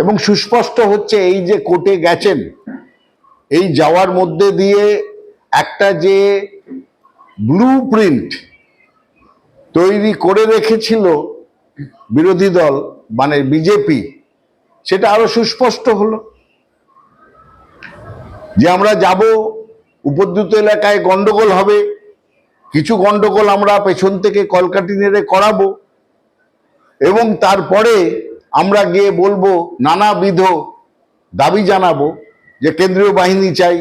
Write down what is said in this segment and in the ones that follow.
এবং সুস্পষ্ট হচ্ছে এই যে কোর্টে গেছেন, এই যাওয়ার মধ্যে দিয়ে একটা যে ব্লু প্রিন্ট তৈরি করে রেখেছিল বিরোধী দল মানে বিজেপি, সেটা আরও সুস্পষ্ট হলো। যে আমরা যাব, উপদ্রুত এলাকায় গন্ডগোল হবে, কিছু গন্ডগোল আমরা পেছন থেকে কলকাটি নেড়ে করাবো, এবং তারপরে আমরা গিয়ে বলব, নানাবিধ দাবি জানাব যে কেন্দ্রীয় বাহিনী চাই,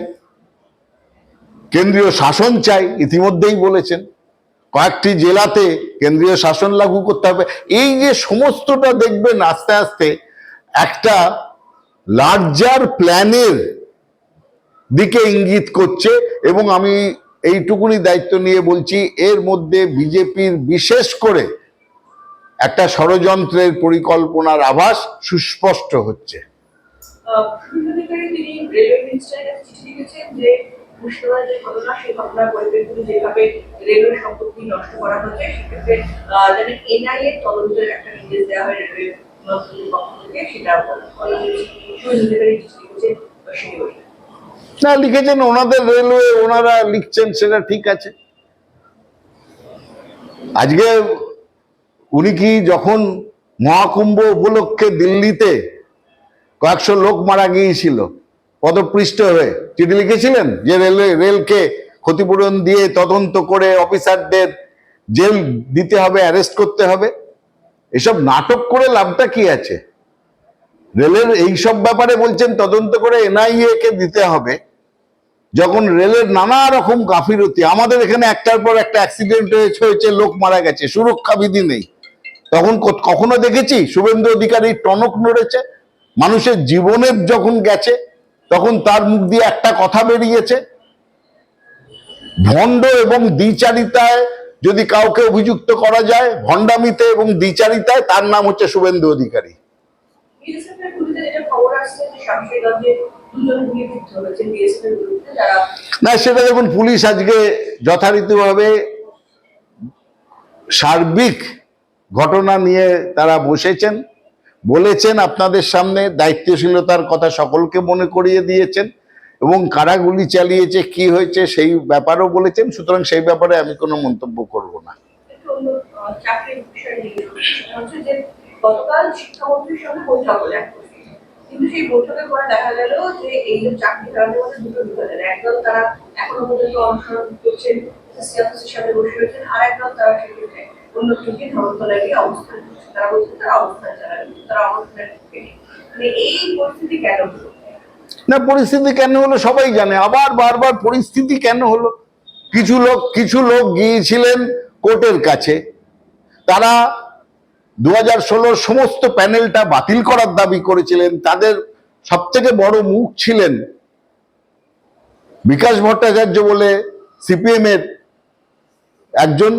কেন্দ্রীয় শাসন চাই, ইতিমধ্যেই বলেছেন। কয়েকটি জেলাতে কেন্দ্রীয় শাসন লাগু করতে হবে। এই যে সমস্তটা দেখবেন আস্তে আস্তে, একটা লার্জার প্ল্যানের দিকে ইঙ্গিত করছে এবং আমি এইটুকুনি দায়িত্ব নিয়ে বলছি, এর মধ্যে বিজেপির বিশেষ করে একটা ষড়যন্ত্রের পরিকল্পনার আভাস সুস্পষ্ট হচ্ছে। না লিখেছেন ওনাদের রেলওয়ে ওনারা লিখছেন সেটা ঠিক আছে। আজকে উনি কি যখন মহাকুম্ভ উপলক্ষে দিল্লিতে কয়েকশো লোক মারা গিয়েছিল পদপৃষ্ঠ হয়ে, চিঠি লিখেছিলেন যে রেলওয়ে রেলকে ক্ষতিপূরণ দিয়ে তদন্ত করে অফিসারদের জেল দিতে হবে, অ্যারেস্ট করতে হবে? এসব নাটক করে লাভটা কি আছে? রেলের এইসব ব্যাপারে বলছেন, তদন্ত করে এনআইএ কে দিতে হবে। যখন রেলের নানা রকম গাফিলতি, আমাদের এখানে একটার পর একটা অ্যাক্সিডেন্ট হয়েছে লোক মারা গেছে সুরক্ষা বিধি নেই। তখন কখনো দেখেছি? শুভেন্দু অধিকারী টনক নড়েছে মানুষের জীবনের যখন গেছে তখন তার মুখ দিয়ে একটা কথা বেরিয়েছে। ভণ্ড এবং দ্বিচারিতায় যদি কাউকে অভিযুক্ত করা যায় ভণ্ডামিতে এবং দ্বিচারিতায় তার নাম হচ্ছে শুভেন্দু অধিকারী। না সেটা দেখুন পুলিশ আজকে যথারীতিভাবে সার্বিক ঘটনা নিয়ে তারা বসেছেন, বলেছেন আপনাদের সামনে, দায়িত্বশীলতার কথা সকলকে মনে করিয়ে দিয়েছেন এবং কারা গুলি চালিয়েছে, কি হয়েছে সেই ব্যাপারও বলেছেন, সুতরাং সেই ব্যাপারে আমি কোনো মন্তব্য করব না। কিন্তু সেই পরে দেখা গেল যে এই যে চাকরি মধ্যে দুটো একদল তারা এখনও পর্যন্ত অনুসরণ করছেন আর একদল তারা অন্য থেকে ধর্মতলায় গিয়ে অবস্থান করছে। তারা বলছে তারা অবস্থান চালাবে তারা অবস্থানের। মানে এই পরিস্থিতি কেন না, পরিস্থিতি কেন হলো সবাই জানে। আবার বারবার পরিস্থিতি কেন হলো? কিছু লোক কিছু লোক গিয়েছিলেন কোর্টের কাছে। তারা দু হাজার সমস্ত প্যানেলটা বাতিল করার দাবি করেছিলেন। তাদের সব থেকে বড় মুখ ছিলেন বিকাশ ভট্টাচার্য বলে সিপিএম এর একজন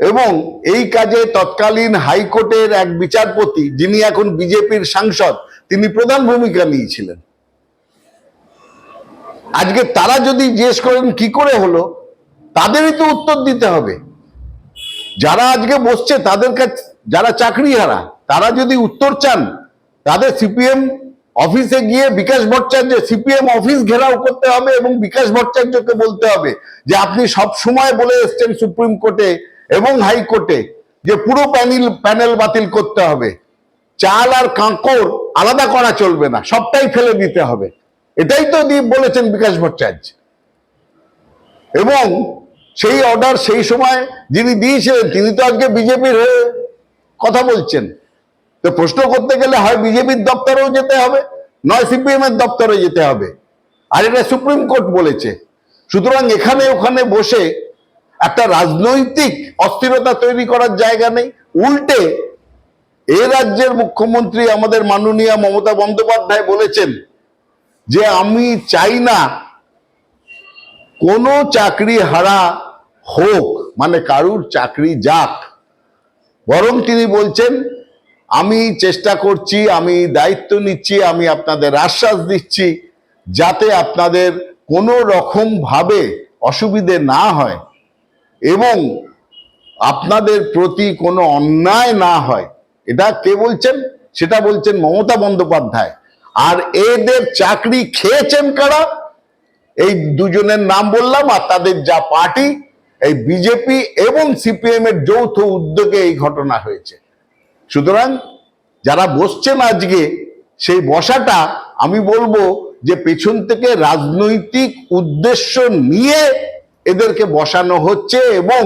এবং এই কাজে তৎকালীন হাইকোর্টের এক বিচারপতি, যিনি এখন বিজেপির সাংসদ, তিনি প্রধান ভূমিকা নিয়েছিলেন। আজকে তারা যদি জিজ্ঞেস করেন কি করে হলো, তাদেরই তো উত্তর দিতে হবে। যারা আজকে বসছে, তাদের কাছে যারা চাকরি হারা তারা যদি উত্তর চান, তাদের সিপিএম অফিসে গিয়ে বিকাশ ভট্টাচার্য সিপিএম অফিস ঘেরাও করতে হবে এবং বিকাশ ভট্টাচার্যকে বলতে হবে যে, আপনি সব সময় বলে এসছেন সুপ্রিম কোর্টে এবং হাইকোর্টে যে পুরো প্যানেল প্যানেল বাতিল করতে হবে। চাল আর কাঁকড় আলাদা করা চলবে না, সবটাই ফেলে দিতে হবে। এটাই তো বলেছেন বিকাশ ভট্টাচার্য। এবং সেই অর্ডার সেই সময় যিনি দিয়েছিলেন, তিনি তো আজকে বিজেপির হয়ে কথা বলছেন। তো প্রশ্ন করতে গেলে হয় বিজেপির দপ্তরেও যেতে হবে, নয় সিপিএম এর দপ্তরে যেতে হবে। আর এটা সুপ্রিম কোর্ট বলেছে। সুতরাং এখানে ওখানে বসে একটা রাজনৈতিক অস্থিরতা তৈরি করার জায়গা নেই। উল্টে এ রাজ্যের মুখ্যমন্ত্রী আমাদের মাননীয় মমতা বন্দ্যোপাধ্যায় বলেছেন যে আমি চাই না কোনো চাকরি হারা হোক মানে কারুর চাকরি যাক। বরং তিনি বলছেন, আমি চেষ্টা করছি, আমি দায়িত্ব নিচ্ছি, আমি আপনাদের আশ্বাস দিচ্ছি যাতে আপনাদের কোনো রকম ভাবে অসুবিধে না হয়। এবং আপনাদের প্রতি কোনো অন্যায় না হয়। এটা কে বলছেন? সেটা বলছেন মমতা বন্দ্যোপাধ্যায়। আর এদের চাকরি খেয়েছেন কারা? এই দুজনের নাম বললাম আর তাদের যা পার্টি, এই বিজেপি এবং সিপিএম এর যৌথ উদ্যোগে এই ঘটনা হয়েছে। সুতরাং যারা বসছেন আজকে, সেই বসাটা আমি বলব যে পেছন থেকে রাজনৈতিক উদ্দেশ্য নিয়ে এদেরকে বসানো হচ্ছে এবং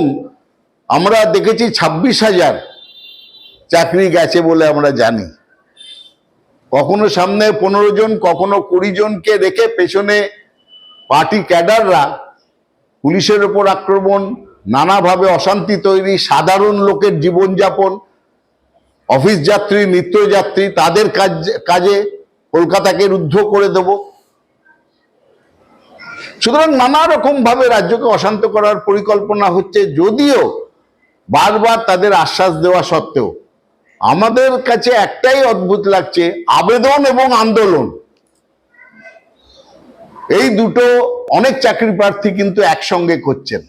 আমরা দেখেছি ছাব্বিশ হাজার চাকরি গেছে বলে আমরা জানি। কখনো সামনে পনেরো জন, কখনো কুড়ি জনকে রেখে পেছনে পার্টি ক্যাডাররা পুলিশের ওপর আক্রমণ, নানাভাবে অশান্তি তৈরি, সাধারণ লোকের জীবনযাপন, অফিস যাত্রী নিত্যযাত্রী তাদের কাজ কাজে কলকাতাকে রুদ্ধ করে দেব। সুতরাং নানা রকম ভাবে রাজ্যকে অশান্ত করার পরিকল্পনা হচ্ছে যদিও বারবার তাদের আশ্বাস দেওয়া সত্ত্বেও। আমাদের কাছে একটাই অদ্ভুত লাগছে, আবেদন এবং আন্দোলন। এই দুটো অনেক চাকরি প্রার্থী কিন্তু একসঙ্গে করছেন।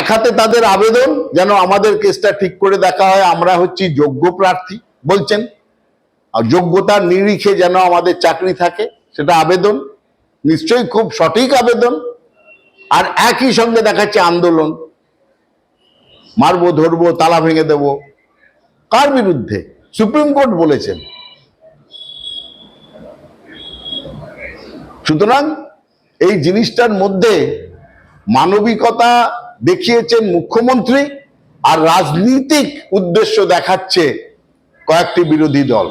এক হাতে তাদের আবেদন, যেন আমাদের কেসটা ঠিক করে দেখা হয়, আমরা হচ্ছি যোগ্য প্রার্থী, বলছেন। আর যোগ্যতার নিরিখে যেন আমাদের চাকরি থাকে, সেটা আবেদন। নিশ্চয়ই খুব সঠিক আবেদন। আর একই সঙ্গে দেখাচ্ছে আন্দোলন। মারবো, ধরবো, তালা ভেঙে দেব। কার বিরুদ্ধে? সুপ্রিম কোর্ট বলেছেন। সুতরাং এই জিনিসটার মধ্যে মানবিকতা দেখিয়েছেন মুখ্যমন্ত্রী আর রাজনীতিক উদ্দেশ্য দেখাচ্ছে কয়েকটি বিরোধী দল।